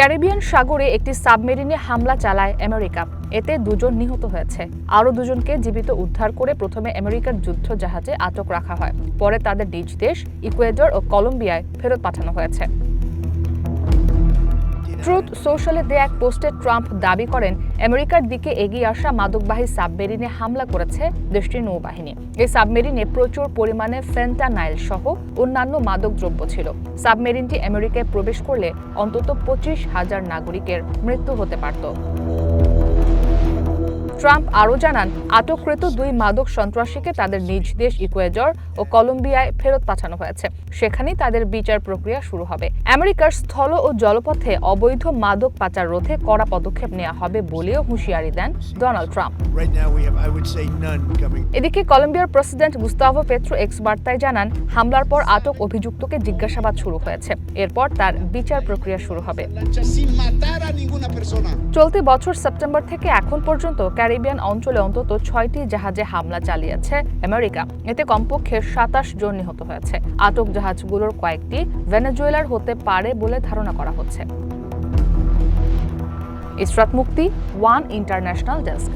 Caribbean সাগরে একটি সাবমেরিনে হামলা চালায় আমেরিকা। এতে দুজন নিহত হয়েছে। আরও দুজনকে জীবিত উদ্ধার করে প্রথমে আমেরিকার যুদ্ধ জাহাজে আটক রাখা হয়। পরে তাদের নিজ দেশ, ইকুয়েডর ও কলম্বিয়ায় ফেরত পাঠানো হয়েছে। ট্রুথ সোশ্যালে দেয়া এক পোস্টে ট্রাম্প দাবি করেন, আমেরিকার দিকে এগিয়ে আসা মাদকবাহী সাবমেরিনে হামলা করেছে দেশটির নৌবাহিনী। এই সাবমেরিনে প্রচুর পরিমাণে ফেন্টানাইল সহ অন্যান্য মাদক দ্রব্য ছিল। সাবমেরিনটি আমেরিকায় প্রবেশ করলে অন্তত পঁচিশ হাজার নাগরিকের মৃত্যু হতে পারত। ট্রাম্প আরও জানান আটককৃত দুই মাদক সন্ত্রাসীকে তাদের নিজ দেশ ইকুয়েডর ও কলম্বিয়ায় ফেরত পাঠানো হয়েছে। সেখানেই তাদের বিচার প্রক্রিয়া শুরু হবে। আমেরিকার স্থল ও জলপথে অবৈধ মাদক পাচার রোধে কড়া পদক্ষেপ নেওয়া হবে বলেও হুঁশিয়ারি দেন ডোনাল্ড ট্রাম্প. এদিকে কলম্বিয়ার প্রেসিডেন্ট গুস্তাভো পেট্রো এক্স বার্তায় জানান হামলার পর আটক অভিযুক্তকে জিজ্ঞাসাবাদ শুরু হয়েছে। এরপর তার বিচার প্রক্রিয়া শুরু হবে. চলতি বছর সেপ্টেম্বর থেকে এখন পর্যন্ত ক্যারিবিয়ান অঞ্চলে অন্তত ছয়টি জাহাজে হামলা চালিয়েছে আমেরিকা। এতে কমপক্ষে সাতাশ জন নিহত হয়েছে। আটক জাহাজগুলোর কয়েকটি ভেনেজুয়েলার হতে পারে বলে ধারণা করা হচ্ছে। ইসরাত মুক্তি, ওয়ান ইন্টারন্যাশনাল ডেস্ক।